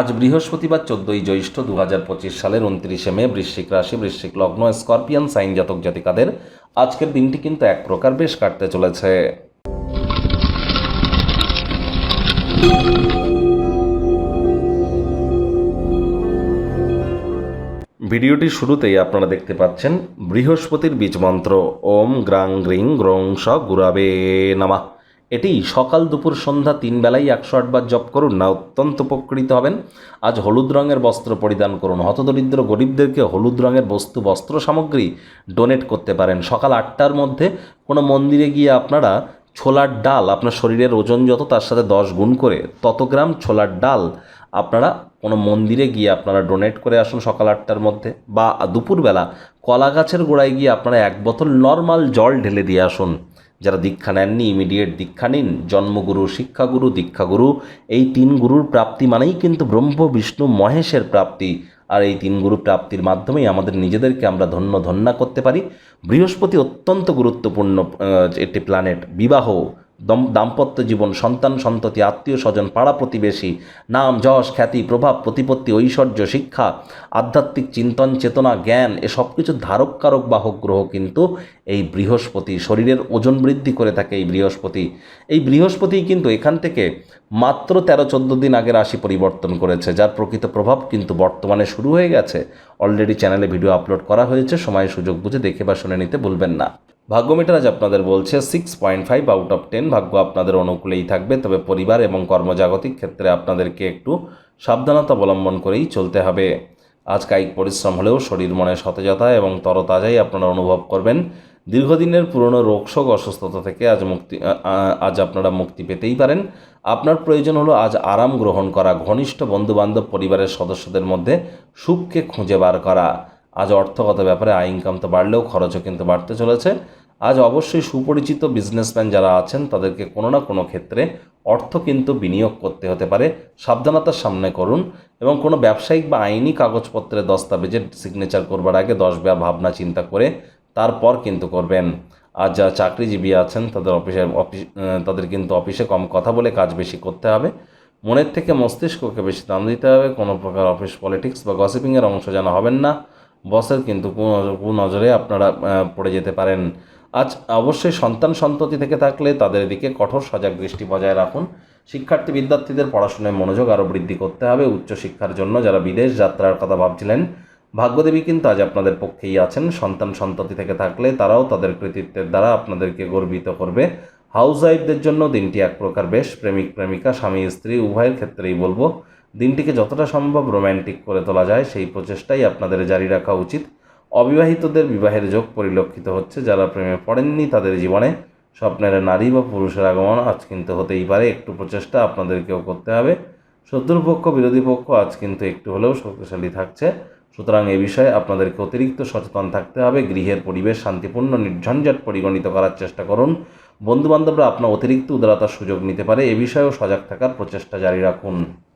আজ বৃহস্পতিবার চোদ্দই জ্যৈষ্ঠ দু হাজার পঁচিশ সালের উনত্রিশে মে, বৃশ্চিক রাশি, বৃশ্চিক লগ্ন, স্করপিয়ান, সাইন জাতক জাতিকাদের আজকের দিনটি কিন্তু এক প্রকার বেশ কাটতে চলেছে। ভিডিওটির শুরুতেই আপনারা দেখতে পাচ্ছেন বৃহস্পতির বীজ মন্ত্র। ওম গ্রাং গ্রিং গ্রং স গুরাবে নামা। এটি সকাল দুপুর সন্ধ্যা তিন বেলায় একশো আটবার জপ করুন, না অত্যন্ত উপকৃত হবেন। আজ হলুদ রঙের বস্ত্র পরিধান করুন। হতদরিদ্র গরিবদেরকে হলুদ রঙের বস্তু, বস্ত্র সামগ্রী ডোনেট করতে পারেন। সকাল আটটার মধ্যে কোনো মন্দিরে গিয়ে আপনারা ছোলার ডাল, আপনার শরীরের ওজন যত, তার সাথে দশ গুণ করে তত গ্রাম ছোলার ডাল আপনারা কোনো মন্দিরে গিয়ে আপনারা ডোনেট করে আসুন সকাল আটটার মধ্যে। বা দুপুরবেলা কলা গাছের গোড়ায় গিয়ে আপনারা এক বোতল নর্মাল জল ঢেলে দিয়ে আসুন। যারা দীক্ষা নেননি ইমিডিয়েট দীক্ষা নিন, জন্মগুরু, শিক্ষাগুরু, দীক্ষাগুরু, এই তিন গুরুর প্রাপ্তি মানেই কিন্তু ব্রহ্ম, বিষ্ণু, মহেশের প্রাপ্তি। আর এই তিন গুরু প্রাপ্তির মাধ্যমেই আমাদের নিজেদেরকে আমরা ধন্য ধন্যা করতে পারি। বৃহস্পতি অত্যন্ত গুরুত্বপূর্ণ একটি প্ল্যানেট বিবাহ। দাম্পত্য জীবন, সন্তান, সন্ততি, আত্মীয় স্বজন, পাড়া প্রতিবেশী, নাম, যশ, খ্যাতি, প্রভাব, প্রতিপত্তি, ঐশ্বর্য, শিক্ষা, আধ্যাত্মিক চিন্তন, চেতনা, জ্ঞান, এ সব ধারক কারক বাহক গ্রহ কিন্তু এই বৃহস্পতি। শরীরের ওজন বৃদ্ধি করে থাকে এই বৃহস্পতি। এই বৃহস্পতি কিন্তু এখান থেকে মাত্র তেরো, চোদ্দ দিন আগে রাশি পরিবর্তন করেছে, যার প্রকৃত প্রভাব কিন্তু বর্তমানে শুরু হয়ে গেছে। অলরেডি চ্যানেলে ভিডিও আপলোড করা হয়েছে, সময় সুযোগ বুঝে দেখে বা শুনে নিতে ভুলবেন না। ভাগ্যমিটার আজ আপনাদের বলছে six point five out of ten ভাগ্য আপনাদের অনুকূলেই থাকবে, তবে পরিবার এবং কর্মজাগতিক ক্ষেত্রে আপনাদেরকে একটু সাবধানতা অবলম্বন করেই চলতে হবে। আজ কায়িক পরিশ্রম হলেও শরীর মনে সতেজতা এবং তরতাজাই আপনারা অনুভব করবেন। দীর্ঘদিনের পুরনো রোগশোক অসুস্থতা থেকে আজ মুক্তি আজ আপনারা মুক্তি পেতেই পারেন। আপনার প্রয়োজন হলো আজ আরাম গ্রহণ করা, ঘনিষ্ঠ বন্ধুবান্ধব, পরিবারের সদস্যদের মধ্যে সুখকে খুঁজে বার করা। আজ অর্থগত ব্যাপারে আয় ইনকাম তো বাড়লেও খরচও কিন্তু বাড়তে চলেছে। আজ অবশ্যই সুপরিচিত বিজনেসম্যান যারা আছেন, তাদেরকে কোনো না কোনো ক্ষেত্রে অর্থ কিন্তু বিনিয়োগ করতে হতে পারে। সাবধানতার সামনে করুন এবং কোনো ব্যবসায়িক বা আইনি কাগজপত্রের দস্তাবেজের সিগনেচার করবার আগে দশ বার ভাবনা চিন্তা করে তারপর কিন্তু করবেন। আর যারা চাকরিজীবী আছেন, তাদের অফিসে, অফিস তাদের কিন্তু অফিসে কম কথা বলে কাজ বেশি করতে হবে। মনের থেকে মস্তিষ্ককে বেশি দাম দিতে হবে। কোনো প্রকার অফিস পলিটিক্স বা গসিপিংয়ের অংশ যেন হবেন না। বসের কিন্তু কুনজরে আপনারা পড়ে যেতে পারেন। আজ অবশ্যই সন্তান সন্ততি থেকে থাকলে তাদের দিকে কঠোর সজাগ দৃষ্টি বজায় রাখুন। শিক্ষার্থী বিদ্যার্থীদের পড়াশোনায় মনোযোগ আরও বৃদ্ধি করতে হবে। উচ্চশিক্ষার জন্য যারা বিদেশ যাত্রার কথা ভাবছিলেন, ভাগ্যদেবী কিন্তু আজ আপনাদের পক্ষেই আছেন। সন্তান সন্ততি থেকে থাকলে তারাও তাদের কৃতিত্বের দ্বারা আপনাদেরকে গর্বিত করবে। হাউস ওয়াইফদের জন্য দিনটি এক প্রকার বেশ প্রেমিক প্রেমিকা, স্বামী, স্ত্রী, উভয়ের ক্ষেত্রেই বলব। দিনটিকে যতটা সম্ভব রোম্যান্টিক করে তোলা যায়, সেই প্রচেষ্টাই আপনাদের জারি রাখা উচিত। অবিবাহিতদের বিবাহের যোগ পরিলক্ষিত হচ্ছে, যারা প্রেমে পড়েননি তাদের জীবনে। স্বপ্নের নারী বা পুরুষের আগমন আজ কিন্তু হতেই পারে, একটু প্রচেষ্টা আপনাদেরকেও করতে হবে। শত্রুপক্ষ বিরোধী পক্ষ আজ কিন্তু একটু হলেও শক্তিশালী থাকছে। সুতরাং এ বিষয়ে আপনাদেরকে অতিরিক্ত সচেতন থাকতে হবে। গৃহের পরিবেশ শান্তিপূর্ণ, নির্ঝঞ্ঝাট পরিগণিত করার চেষ্টা করুন। বন্ধুবান্ধবরা আপনার অতিরিক্ত উদারতার সুযোগ নিতে পারে, এ বিষয়েও সজাগ থাকার প্রচেষ্টা জারি রাখুন।